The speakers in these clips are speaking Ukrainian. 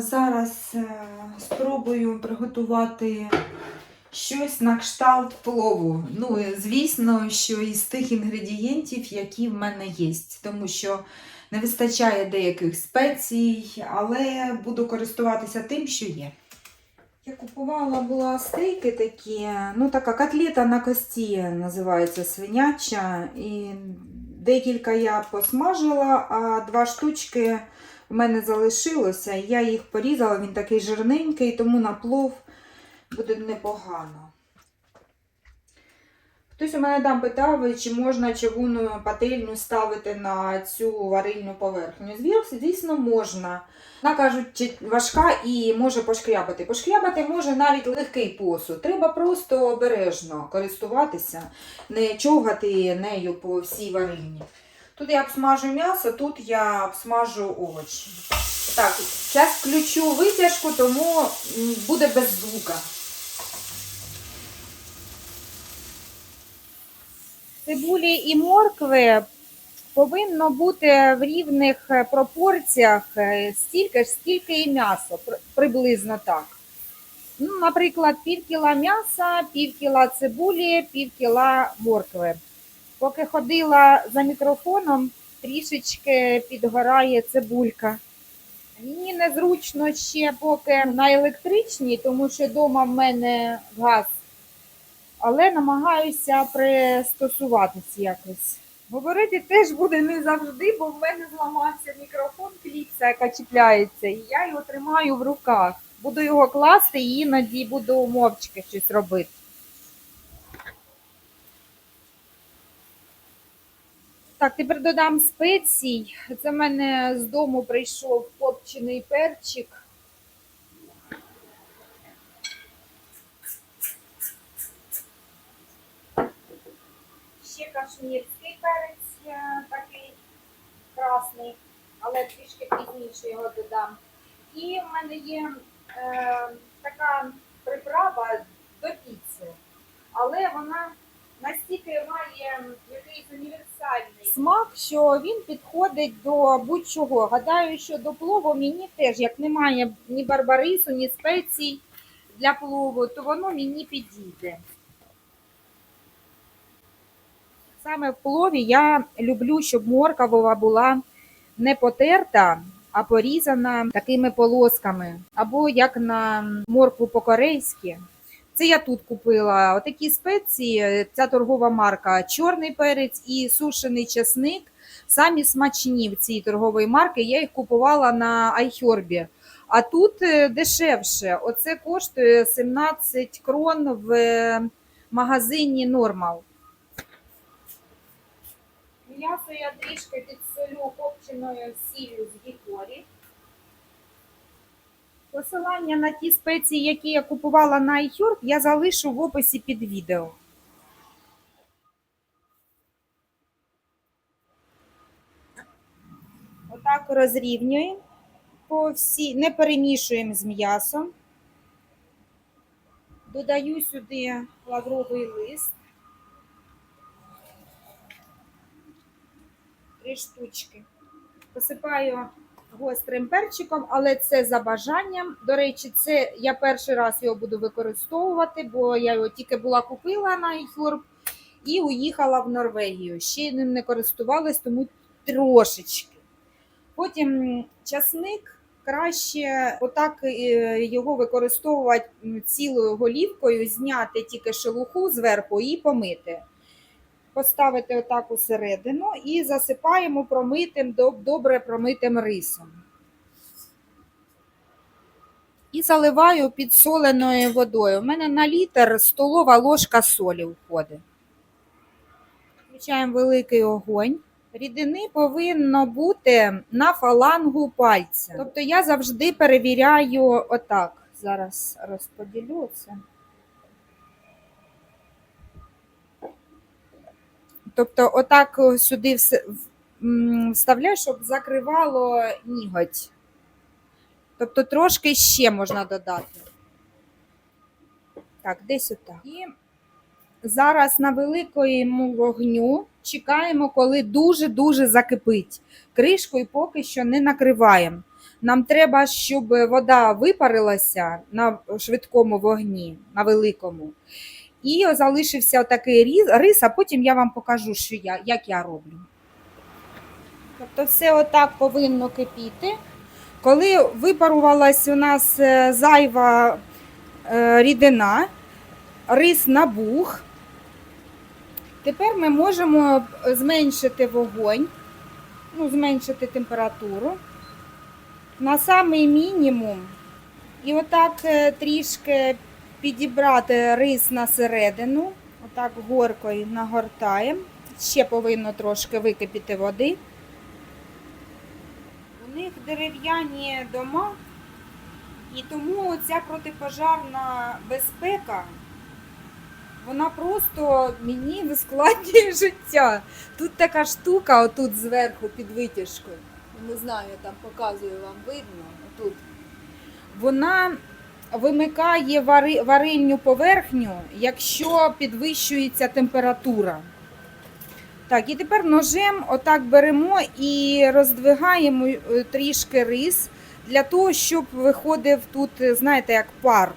Зараз е, спробую приготувати щось на кшталт плову. Ну, звісно, що із тих інгредієнтів, які в мене є, тому що не вистачає деяких спецій, але буду користуватися тим, що є. Я купувала була стейки такі, ну така котлета на кості називається свиняча. І декілька я посмажила, а два штучки в мене залишилося. Я їх порізала, він такий жирненький, тому на плов буде непогано. Хтось у мене там питав, чи можна чавунну пательню ставити на цю варильну поверхню. Звір- Звісно, можна. Вона кажуть, важка і може пошкрябати. Пошкрябати може навіть легкий посуд. Треба просто обережно користуватися, не човгати нею по всій варильні. Тут я обсмажу м'ясо, тут я обсмажу овочі. Так, зараз включу витяжку, тому буде без звука. Цибулі і моркви повинно бути в рівних е, пропорціях е, стільки ж, скільки і м'ясо, приблизно так. Ну, наприклад, пів кіла м'яса, пів кіла цибулі, пів кіла моркви. Поки ходила за мікрофоном, трішечки підгорає цибулька. Мені незручно ще поки на електричній, тому що вдома в мене газ але намагаюся пристосуватись якось. Говорити теж буде не завжди, бо в мене зламався мікрофон, кліпса, яка чіпляється, і я його тримаю в руках. Буду його класти і іноді буду мовчки щось робити. Так, тепер додам спецій. Це в мене з дому прийшов копчений перчик. Ще кашмірський перець е, такий красний, але трішки пізніше його додам. І в мене є е, така приправа до піци, але вона настільки має якийсь універсальний смак, що він підходить до будь-чого. Гадаю, що до плову мені теж, як немає ні барбарису, ні спецій для плову, то воно мені підійде. Саме в плові я люблю, щоб морква була не потерта, а порізана такими полосками, або як на моркву по-корейськи. Це я тут купила отакі спеції, ця торгова марка чорний перець і сушений чесник. Самі смачні в цій торгової марки. Я їх купувала на айхербі. А тут е, дешевше. Оце коштує 17 крон в е, магазині Нормал. М'ясо я трішки підсолю копченою сіллю з гікорі. Посилання на ті спеції, які я купувала на iHerb, я залишу в описі під відео. Отак розрівнюємо по всій, не перемішуємо з м'ясом. Додаю сюди лавровий лист. три штучки. Посипаю гострим перчиком, але це за бажанням. До речі, це я перший раз його буду використовувати, бо я його тільки була купила на iHerb і уїхала в Норвегію. Ще ним не користувалась, тому трошечки. Потім часник краще отак е, його використовувати цілою голівкою, зняти тільки шелуху зверху і помити поставити отак усередину і засипаємо промитим, добре промитим рисом. І заливаю підсоленою водою. У мене на літр столова ложка солі входить. Включаємо великий огонь. Рідини повинно бути на фалангу пальця. Тобто я завжди перевіряю отак. Зараз розподілю це. Тобто, отак сюди вс- в- м, вставляю, щоб закривало ніготь. Тобто трошки ще можна додати. Так, десь отак. І зараз на великому вогню чекаємо, коли дуже-дуже закипить. Кришкою поки що не накриваємо. Нам треба, щоб вода випарилася на швидкому вогні, на великому. І залишився такий рис, а потім я вам покажу, що я, як я роблю. Тобто все отак повинно кипіти. Коли випарувалась у нас е, зайва е, рідина, рис набух, тепер ми можемо зменшити вогонь, ну, зменшити температуру на самий мінімум. І отак е, трішки підібрати рис на середину, отак горкою нагортаємо. Ще повинно трошки википіти води. У них дерев'яні дома, і тому ця протипожарна безпека, вона просто мені ускладнює життя. Тут така штука, отут зверху під витяжкою. Не знаю, я там показую вам видно. Отут. Вона вимикає вари, варильню поверхню, якщо підвищується температура. Так, і тепер ножем отак беремо і роздвигаємо е, трішки рис для того, щоб виходив тут, е, знаєте, як пар.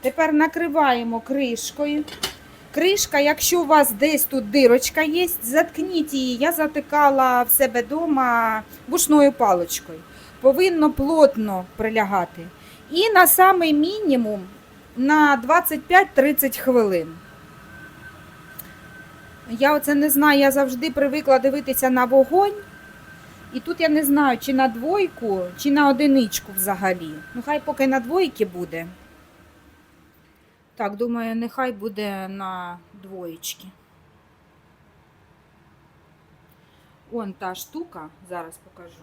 Тепер накриваємо кришкою. Кришка, якщо у вас десь тут дирочка є, заткніть її. Я затикала в себе вдома вушною паличкою. Повинно плотно прилягати. І на самий мінімум на 25-30 хвилин. Я оце не знаю, я завжди привикла дивитися на вогонь. І тут я не знаю, чи на двойку, чи на одиничку взагалі. Ну, хай поки на двойки буде. Так, думаю, нехай буде на двоєчки. Он та штука, зараз покажу.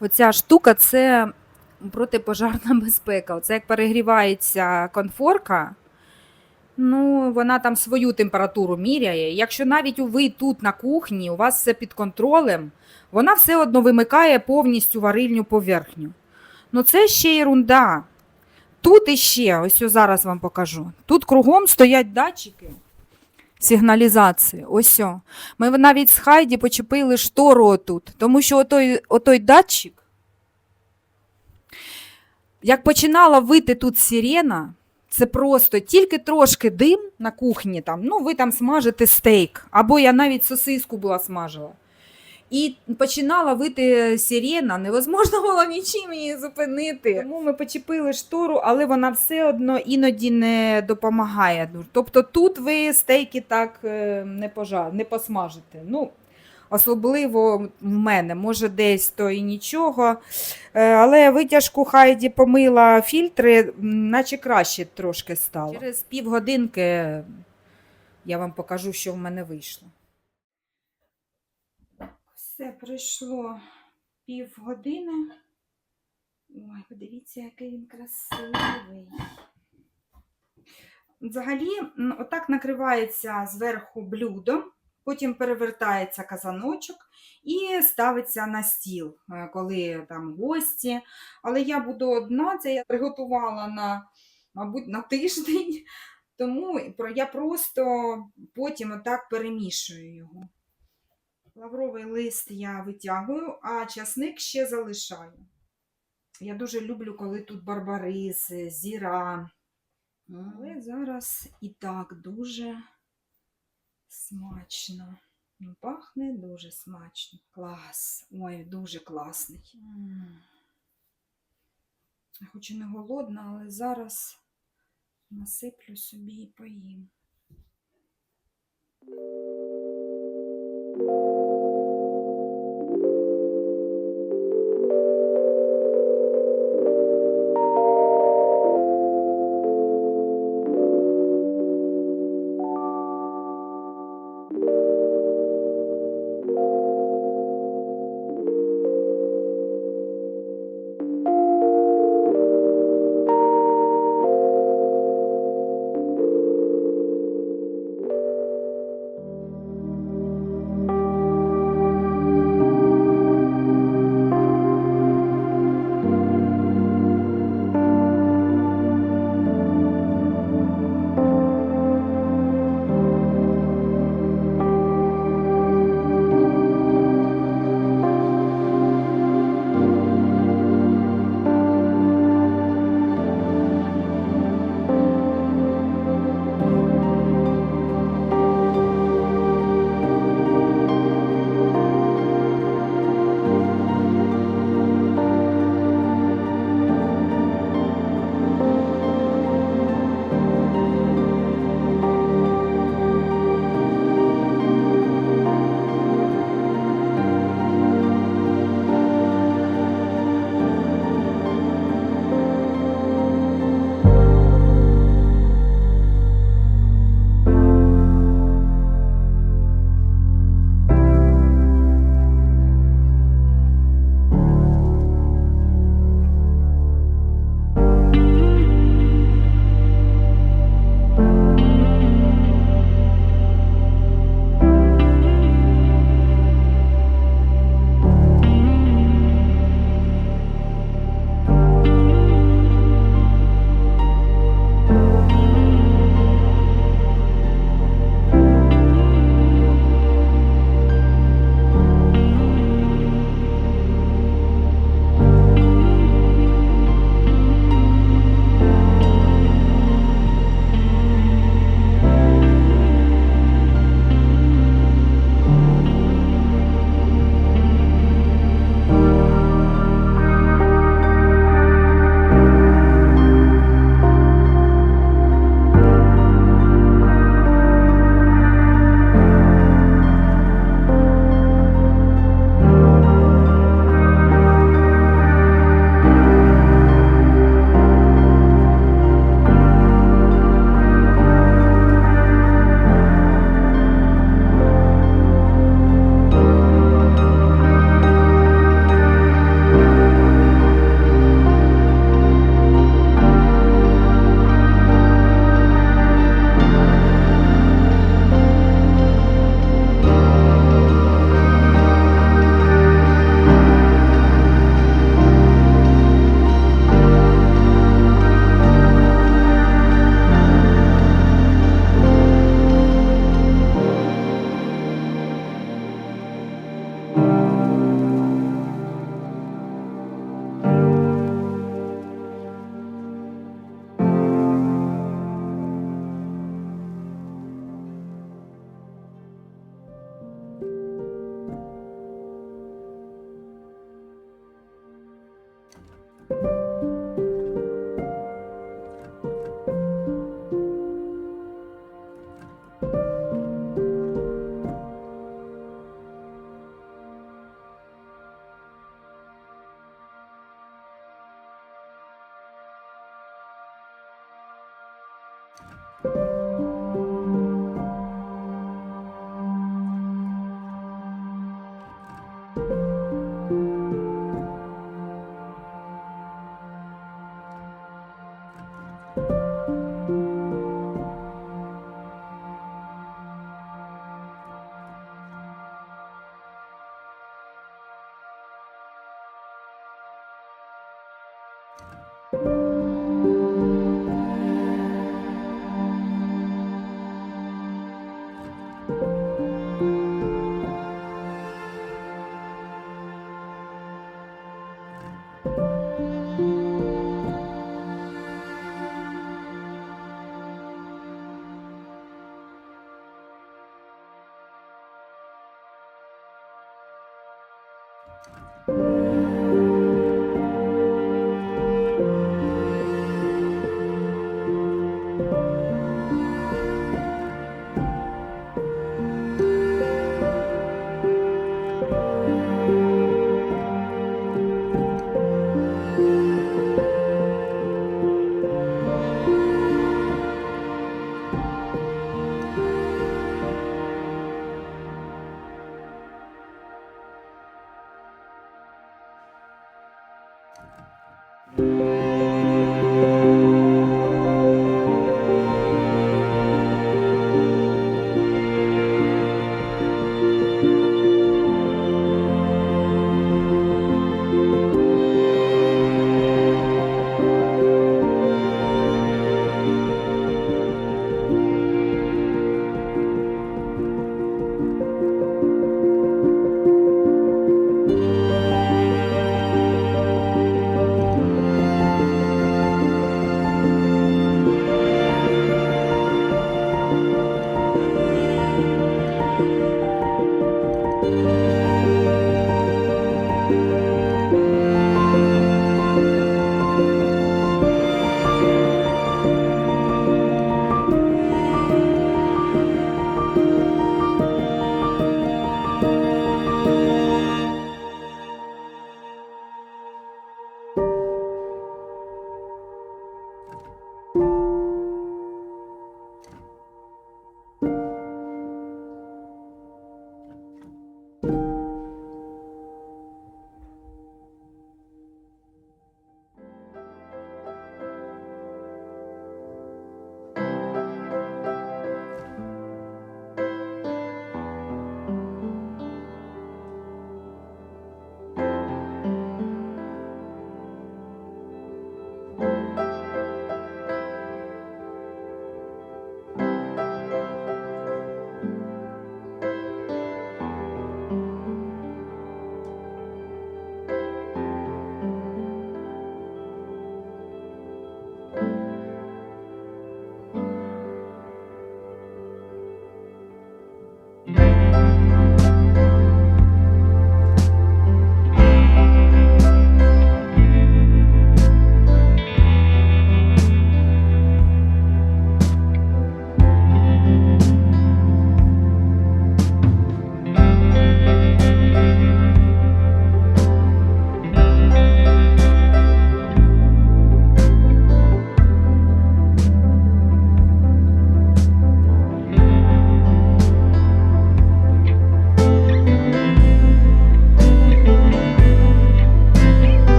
Оця штука це протипожарна безпека. Оце як перегрівається конфорка, ну, вона там свою температуру міряє. Якщо навіть ви тут на кухні, у вас все під контролем, вона все одно вимикає повністю варильню поверхню. Ну це ще ерунда. Тут іще, ось я зараз вам покажу. Тут кругом стоять датчики сигналізації. Ось. о. Ми навіть з Хайді почепили штору тут, тому що отой, отой датчик, як починала вити тут сирена, це просто тільки трошки дим на кухні, там, ну ви там смажите стейк, або я навіть сосиску була смажила. І починала вити сирена, невозможно було нічим її зупинити. Тому ми почепили штору, але вона все одно іноді не допомагає. Тобто тут ви стейки так е, не, пожар, не посмажите. Ну, особливо в мене, може десь то і нічого. Е, Але витяжку Хайді помила фільтри, наче краще трошки стало. Через півгодинки я вам покажу, що в мене вийшло. Все пройшло півгодини. Ой, подивіться, який він красивий. Взагалі, отак накривається зверху блюдо, потім перевертається казаночок і ставиться на стіл, е, коли там гості. Але я буду одна, це я приготувала на, мабуть, на тиждень, тому я просто потім отак перемішую його. Лавровий лист я витягую, а часник ще залишаю. Я дуже люблю, коли тут барбарис, зіра. Але зараз і так дуже смачно. Ну, Пахне дуже смачно. Клас. Ой, дуже класний. Я хоч і не голодна, але зараз насиплю собі і поїм.